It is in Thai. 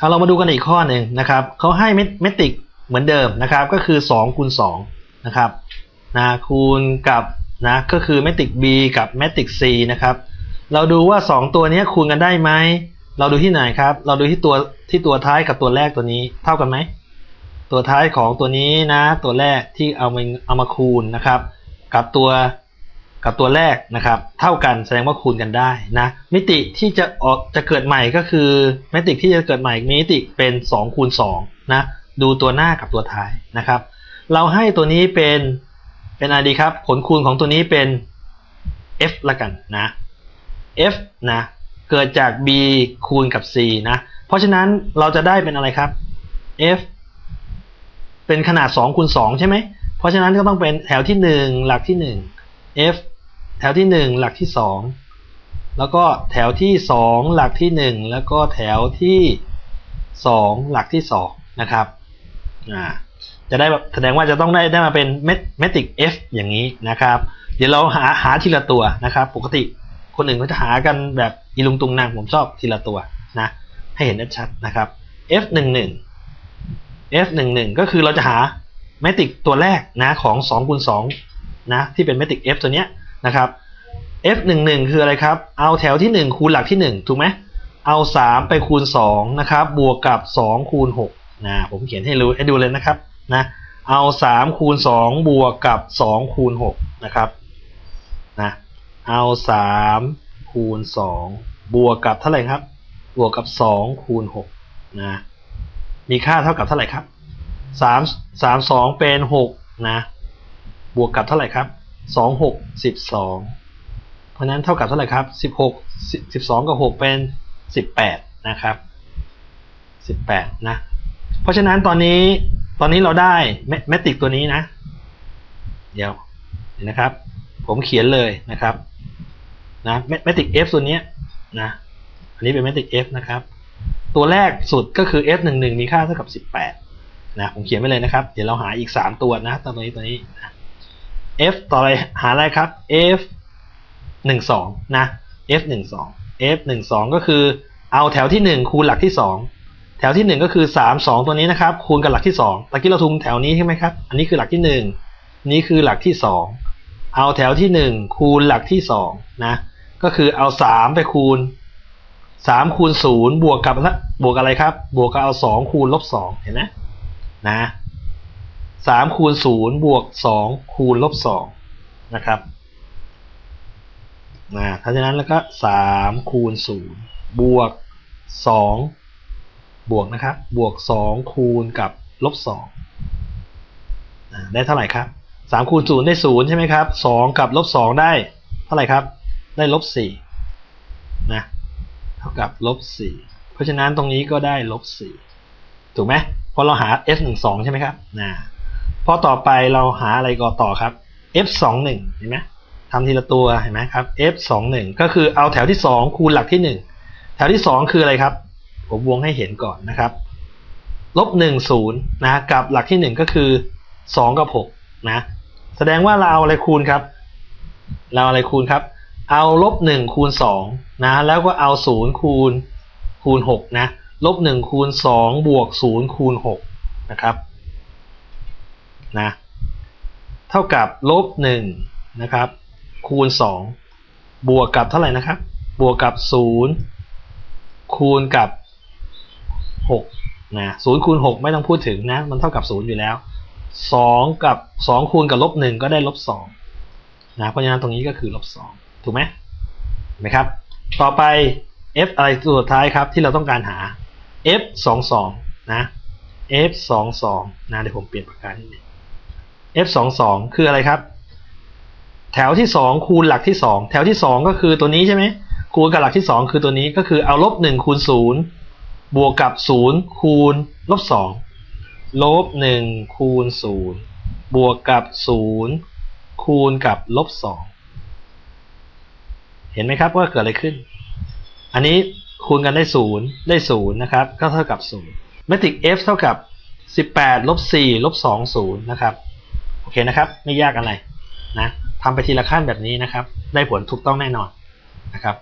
เอาเรามาดูกันอีกข้อหนึ่งนะครับเขาให้เมตริกเหมือนเดิมนะครับ ก็คือ2คูณ2นะครับนะคูณกับนะก็คือเมตริก b กับเมตริก c นะครับ เราดูว่า 2 ตัวนี้คูณกันได้ไหมเราดูที่ไหนครับ เราดูที่ตัวที่ตัวท้ายกับตัวแรกตัวนี้เท่ากันไหมตัวท้ายของตัวนี้นะ ตัวแรกที่เอามาเอามาคูณนะครับ กับตัว กับตัวแรกนะครับ เท่ากันแสดงว่าคูณกันได้นะมิติที่จะออกจะเกิดใหม่ก็คือมิติที่จะเกิดใหม่มิติเป็น2คูณ2นะดูตัวหน้ากับตัวท้ายนะครับ เราให้ตัวนี้เป็นเป็นอะไรดีครับ ผลคูณของตัวนี้เป็น f ละกันนะ f นะเกิดจาก b คูณกับ c นะเพราะฉะนั้นเราจะได้เป็นอะไรครับ f เป็นขนาด2คูณ2ใช่ไหมเพราะฉะนั้นก็ต้องเป็นแถวที่ 1 หลักที่ 1 f แถวที่ 1 หลักที่ 2 แล้วก็แถวที่ 2 หลักที่ 1 แล้วก็แถวที่ 2 หลักที่ 2 นะครับอ่าจะได้แสดงว่าจะต้องได้ได้มาเป็นเมตริก f อย่างนี้นะครับ เดี๋ยวเราหาหาทีละตัวนะครับ ปกติคนอื่นเขาจะหากันแบบอีลุงตุงนางผมชอบทีละตัวนะให้เห็นชัดนะครับ f 1 1 f 1 1 ก็คือเราจะหาเมตริกตัวแรกนะของ2คูณ2นะที่เป็นเมตริก f ตัวเนี้ย นะครับ f 1 1 คืออะไรครับ เอาแถวที่ 1 คูณหลักที่ 1 ถูกไหมเอา 3 ไปคูณ 2 นะครับ บวกกับ 2 คูณ6นะผมเขียนให้รู้ให้ดูเลยนะครับนะเอา 3 คูณ 2 บวกกับ 2 คูณ6นะครับนะเอา 3 คูณ 2 บวกกับเท่าไหร่ครับ บวกกับ 2 คูณ6นะมีค่าเท่ากับเท่าไหร่ครับ 3 3 2 เป็น 6 นะ บวกกับเท่าไหร่ครับ 2 6 12เพราะนั้นเท่ากับเท่าไหร่ครับ16 12กับ6เป็น18นะครับ18นะ เพราะฉะนั้นตอนนี้ตอนนี้เราได้เมตริกตัวนี้นะ เดี๋ยวนะครับ ผมเขียนเลยนะครับนะเมตริก f ตัวนี้นะอันนี้เป็นเมตริก f นะครับ ตัวแรกสุดก็คือ f 1 1มีค่าเท่ากับ 18นะผมเขียนไว้เลยนะครับ เดี๋ยวเราหาอีก 3 ตัวนะตัวนี้ตัวนี้นะ f ต่ออะไรหาอะไรครับ f 1 2นะ f 1 2 f 1 2ก็คือเอาแถวที่ 1 คูณหลักที่ 2 แถวที่ 1 ก็คือ 3 2 ตัวนี้นะครับ คูณกับหลักที่2ตะกี้เราทุงแถวนี้ใช่ไหมครับ อันนี้คือหลักที่ 1 นี้คือหลักที่ 2 เอาแถวที่ 1 คูณหลักที่2นะก็คือเอา 3 ไปคูณ 3 คูณ 0 บวกกับบวกอะไรครับ บวกกับเอา 2 คูณลบ2เห็นไหมนะ 3คูณ0บวก2คูณลบ2นะครับนะเพราะฉะนั้นแล้วก็3คูณ0บวก2บวกนะครับ บวก 2 คูณกับลบ2ได้เท่าไหร่ครับ3คูณ0ได้0ใช่ไหมครับ2กับลบ2ได้เท่าไหร่ครับ ได้ลบ4นะเท่ากับลบ4เพราะฉะนั้นตรงนี้ก็ได้ลบ4ถูกไหมเพราะเราหา f 1 2ใช่ไหมครับนะ พอต่อไปเราหาอะไรก่อต่อครับ f 2 1 เห็นไหมทำทีละตัวเห็นไหมครับ f 2 1 ก็คือเอาแถวที่ 2 คูณหลักที่ 1 แถวที่ 2 คืออะไรครับ ผมวงให้เห็นก่อนนะครับลบ1 0นะกับหลักที่ 1 ก็คือ 2 กับ6นะแสดงว่าเราเอาอะไรคูณครับ เราอะไรคูณครับ เอาลบ1คูณ2นะแล้วก็เอา0คูณคูณ6นะลบ1คูณ2บวก0คูณ6นะครับ นะเท่ากับลบ1นะครับคูณ 2 บวกกับเท่าไหร่นะครับ บวกกับ 0 คูณกับ6นะ0คูณ 6 ไม่ต้องพูดถึงนะ มันเท่ากับ 0 อยู่แล้ว 2 กับ 2 คูณกับลบ1ก็ได้ลบ2นะเพราะฉะนั้นตรงนี้ก็คือลบ2ถูกไหมเห็นไหมครับ ต่อไป f อะไรตัวสุดท้ายครับที่เราต้องการหา f 2 2นะ f 2 2นะเดี๋ยวผมเปลี่ยนปากกาที่นี่ f22 คืออะไรครับ แถวที่ 2 คูณหลักที่ 2 แถวที่ 2 ก็คือตัวนี้ใช่ไหมคูณกับหลักที่ 2 คือตัวนี้ก็คือเอาลบ1คูณ0บวกกับ 0 คูณลบ2ลบ1คูณ0บวกกับ 0 คูณกับลบ2เห็นไหมครับว่าเกิดอะไรขึ้น อันนี้คูณกันได้ 0 ได้ 0 นะครับ ก็เท่ากับ0เมตริก f เท่ากับ 18ลบ4ลบ2 0 นะครับ โอเคนะครับ ไม่ยากอะไรนะทำไปทีละขั้นแบบนี้นะครับ ได้ผลถูกต้องแน่นอนนะครับ